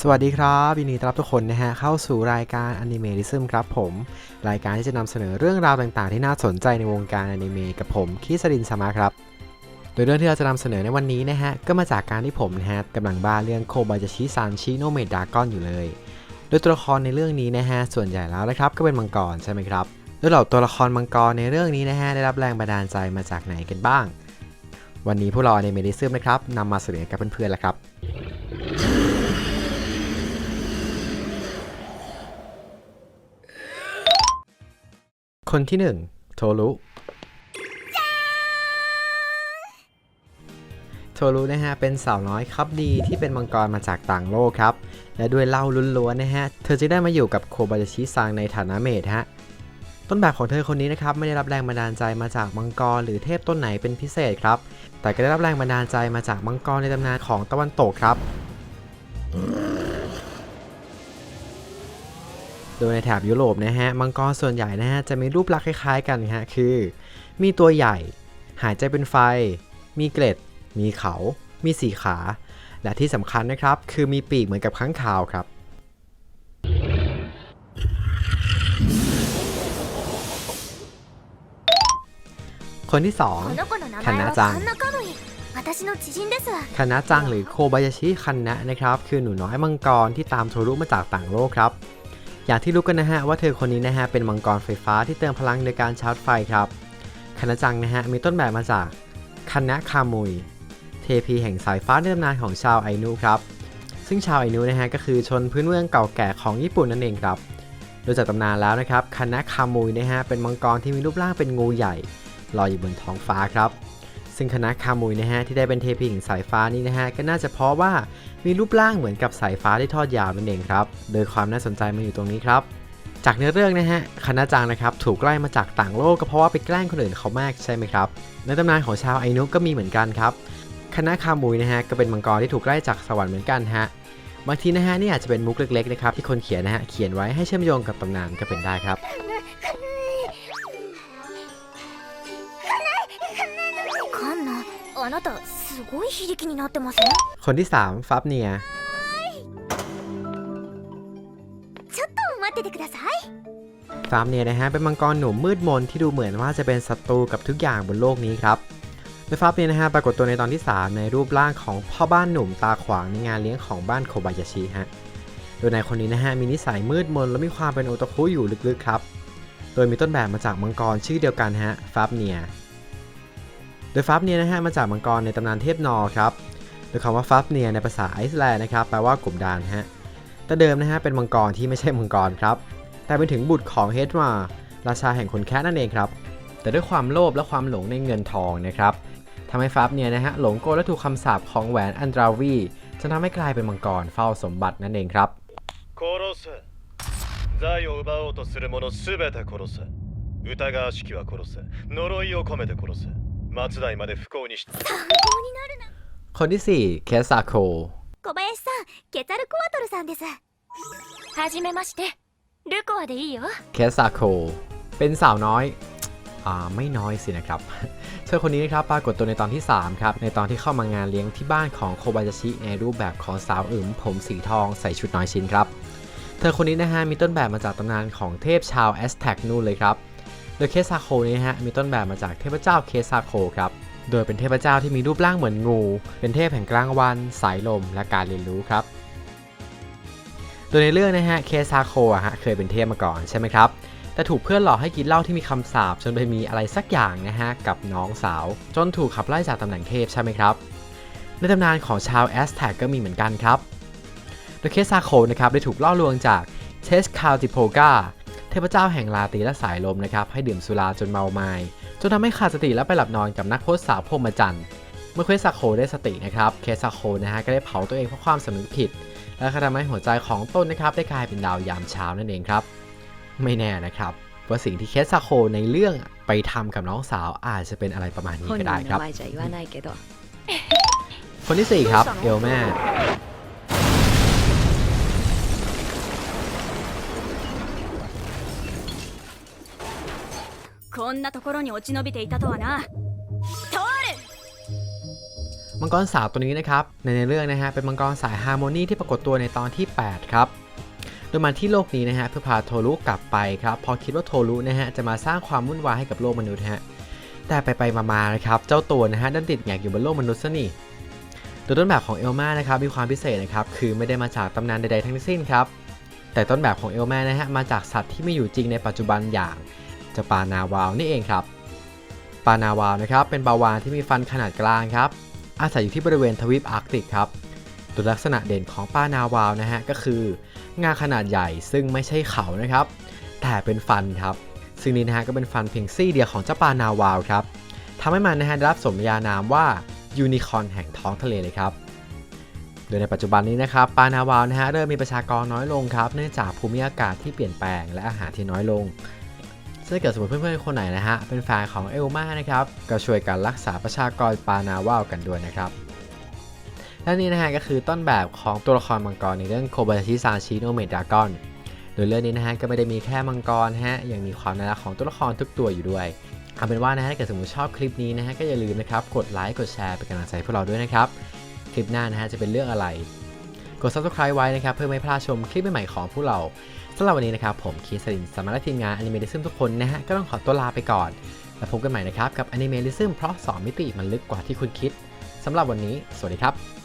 สวัสดีครับยินดีต้อนรับทุกคนนะฮะเข้าสู่รายการอนิเม i ิซึมครับผม รายการที่จะนำเสนอเรื่องราวต่างๆ ที่น่าสนใจในวงการอนิเมะกับผมคิสรินสมาครับ โดยเรื่องที่เราจะนำเสนอในวันนี้นะฮะก็มาจากการที่ผมนะฮะกำลังบ้าเรื่องโคบายาชิซันชิโนเมดากอนอยู่เลย โดยตัวละครในเรื่องนี้นะฮะส่วนใหญ่แล้วนะครับก็เป็นมังกรใช่ไหมครับโดยเหล่าตัวละครมังกรในเรื่องนี้นะฮะได้รับแรงบันดาลใจมาจากไหนกันบ้าง วันนี้พวกเราอนิเม i ิซึมนะครับนำมาเสนอกับเพื่อนๆแล้วครับ คนที่1โทรุโทรุนะฮะเป็นสาวน้อยครับดีที่เป็นมังกรมาจากต่างโลกครับ และด้วยเล่าล้วนๆนะฮะ เธอจะได้มาอยู่กับโคบายาชิซังในฐานะเมดฮะ ต้นแบบของเธอคนนี้นะครับไม่ได้รับแรงบันดาลใจมาจากมังกรหรือเทพต้นไหนเป็นพิเศษครับ แต่ก็ได้รับแรงบันดาลใจมาจากมังกรในตำนานของตะวันตกครับ โดยในแถบยุโรปนะฮะมังกรส่วนใหญ่นะฮะจะมีรูปลักษณ์คล้ายๆกันฮะคือ มีตัวใหญ่ หายใจเป็นไฟ มีเกล็ด มีเขา มีสีขา และที่สำคัญนะครับคือมีปีกเหมือนกับข้างขาวครับคนที่2คันนาจังคันนาจังหรือโคบายาชิคันนะนะครับ คือหนูน้อยมังกรที่ตามโทรุมาจากต่างโลกครับ อย่างที่รู้กันนะฮะว่าเธอคนนี้นะฮะเป็นมังกรไฟฟ้าที่เติมพลังโดยการชาร์จไฟครับคณะจังนะฮะมีต้นแบบมาจากคณะคามุย เทพีแห่งสายฟ้าในตำนานของชาวไอนูครับ ซึ่งชาวไอนูนะฮะก็คือชนพื้นเมืองเก่าแก่ของญี่ปุ่นนั่นเองครับโดยจากตำนานแล้วนะครับคณะคามุยนะฮะเป็นมังกรที่มีรูปร่างเป็นงูใหญ่ลอยอยู่บนท้องฟ้าครับ ซึ่งคณะคามุยนะฮะที่ได้เป็นเทพีแห่งสายฟ้านี้นะฮะก็น่าจะเพราะว่ามีรูปร่างเหมือนกับสายฟ้าที่ทอดยาวนั่นเองครับ โดยความน่าสนใจมาอยู่ตรงนี้ครับจากเนื้อเรื่องนะฮะคณะจังนะครับถูกไล่มาจากต่างโลกก็เพราะว่าไปแกล้งคนอื่นเขามากใช่ไหมครับ ในตำนานของชาวไอนุก็มีเหมือนกันครับ คณะคามุยนะฮะก็เป็นมังกรที่ถูกไล่จากสวรรค์เหมือนกันฮะบางทีนะฮะนี่อาจจะเป็นมุกเล็กๆนะครับที่คนเขียนนะฮะเขียนไว้ให้เชื่อมโยงกับตำนานก็เป็นได้ครับ あなたすごい響きになってません คนที่สามฟับเนีย ちょっと待っててください ฟาร์มเนี่ยนะฮะเป็นมังกรหนุ่มมืดมนที่ดูเหมือนว่าจะเป็นศัตรูกับทุกอย่างบนโลกนี้ครับโดยฟาร์มเนี่ยนะฮะปรากฏตัวในตอนที่ 3 ในรูปร่างของพ่อบ้านหนุ่มตาขวางในงานเลี้ยงของบ้านโคบายาชิฮะโดยนายคนนี้นะฮะมีนิสัยมืดมนและมีความเป็นโอตาคุอยู่ลึกๆครับ โดยมีต้นแบบมาจากมังกรชื่อเดียวกันฮะฟาร์มเนีย โดยฟาร์มเนียนะฮะมาจากมังกรในตำนานเทพนอร์ครับโดยคำว่าฟาร์มเนียในภาษาไอซ์แลนด์นะครับแปลว่ากบดานฮะแต่เดิมนะฮะเป็นมังกรที่ไม่ใช่มังกรครับ แต่เป็นถึงบุตรของเฮดมาราชาแห่งคนแคะนั่นเองครับ แต่ด้วยความโลภและความหลงในเงินทองนะครับทำให้ฟับเนี่ยนะฮะหลงโกลและถูกคำสาปของแหวนอันดราวีจนทำให้กลายเป็นมังกรเฝ้าสมบัตินั่นเองครับ 殺せ財を奪おうとする者すべて殺せ疑わしきは殺せ呪いを込めて殺せ 末代まで不幸にし参考になるな คนที่ 4 เคซาโค 小林さんケツァルコアトルさんですはじめましてルコアでいいよ เคซาโค เป็นสาวน้อย อ่า ไม่น้อยสินะครับ เธอคนนี้นะครับปรากฏตัวในตอนที่ 3 ครับ ในตอนที่เข้ามางานเลี้ยงที่บ้านของโคบายาชิในรูปแบบของสาวอึมผมสีทองใส่ชุดน้อยชิ้นครับ เธอคนนี้นะฮะมีต้นแบบมาจากตำนานของเทพชาวแอสแท็กนู่นเลยครับ โดยเคซาโคนี้ฮะมีต้นแบบมาจากเทพเจ้าเคซาโคครับโดยเป็นเทพเจ้าที่มีรูปร่างเหมือนงู เป็นเทพแห่งกลางวัน สายลม และการเรียนรู้ครับ โดยในเรื่องนะฮะ เคซาโคอะฮะเคยเป็นเทพมาก่อนใช่ไหมครับ แต่ถูกเพื่อนหลอกให้กินเหล้าที่มีคำสาปจนไปมีอะไรสักอย่างนะฮะกับน้องสาว จนถูกขับไล่จากตำแหน่งเทพใช่ไหมครับ ในตำนานของชาวแอสแท็กก็มีเหมือนกันครับ โดยเคซาโคนะครับได้ถูกล่อลวงจากเทสคาลติโพกา เทพเจ้าแห่งราตีและสายลมนะครับให้ดื่มสุราจนเมาไมา้จนทำให้ขาดสติและไปหลับนอนกับนักโทษสาวพมจันทร์เมื่อเควสาโคได้สตินะครับเคสาโคนะฮะก็ได้เผาตัวเองเพราะความสำนึกผิด และทำให้หัวใจของต้นนะครับได้กลายเป็นดาวยามเช้านั่นเองครับ ไม่แน่นะครับว่าสิ่งที่เคสาโคในเรื่องไปทำกับน้องสาวอาจจะเป็นอะไรประมาณนี้ก็ได้ครับคนที่4ครับเอลแม่ こんなところに落ち延びていたとはな มังกรสาวตัวนี้นะครับในในเรื่องนะฮะเป็นมังกรสายฮาร์โมนีที่ปรากฏตัวในตอนที่ 8 ครับ โดยมาที่โลกนี้นะฮะเพื่อพาโทรุกลับไปครับเพอคิดว่าโทรุนะฮะจะมาสร้างความวุ่นวายให้กับโลกมนุษย์ฮะแต่ไปไปๆมาๆนะครับเจ้าตัวนะฮะดันติดแงกอยู่บนโลกมนุษย์ซะนี่โดยต้นแบบของเอลมานะครับมีความพิเศษนะครับคือไม่ได้มาจากตำนานใดๆทั้งสิ้นครับแต่ต้นแบบของเอลมานะฮะมาจากสัตว์ที่ไม่อยู่จริงในปัจจุบันอย่างเ จ้าปานาวาวนี่เองครับ ปานาวาวนะครับเป็นปาวาฬที่มีฟันขนาดกลางครับ อาศัยอยู่ที่บริเวณทวีปอาร์กติกครับโดยลักษณะเด่นของปานาวาวนะฮะก็คืองาขนาดใหญ่ซึ่งไม่ใช่เขานะครับ แต่เป็นฟันครับ ซึ่งนี่นะฮะก็เป็นฟันเพียงซี่เดียวของเจ้าปานาวาวครับทำให้มันนะฮะได้รับสมญานามว่ายูนิคอนแห่งท้องทะเลเลยครับโดยในปัจจุบันนี้นะครับปานาวาวนะฮะเริ่มมีประชากรน้อยลงครับ เนื่องจากภูมิอากาศที่เปลี่ยนแปลงและอาหารที่น้อยลง ถ้าเกิดสมมติเพื่อนๆคนไหนนะฮะ เป็นแฟนของเอลมานะครับ ก็ช่วยกันรักษาประชากรปานาว่าวกันด้วยนะครับและนี่นะฮะก็คือต้นแบบของตัวละครมังกรในเรื่องโคบาชิซานชิโนเมดากอนโดยเรื่องนี้นะฮะก็ไม่ได้มีแค่มังกรฮะยังมีความน่ารักของตัวละครทุกตัวอยู่ด้วยเอาเป็นว่านะฮะถ้าเกิดสมมติชอบคลิปนี้นะฮะก็อย่าลืมนะครับกดไลค์กดแชร์เป็นกำลังใจพวกเราด้วยนะครับคลิปหน้านะฮะจะเป็นเรื่องอะไร กด subscribe ไว้นะครับเพื่อไม่พลาดชมคลิปใหม่ๆของพวกเรา สำหรับวันนี้นะครับผมคีสลินสมาร์ทีมงานอนิเมดิซึมทุกคนนะฮะก็ต้องขอตัวลาไปก่อน แล้วพบกันใหม่นะครับกับอนิเมดิซึมเพราะ 2 มิติมันลึกกว่าที่คุณคิดสำหรับวันนี้ สวัสดีครับ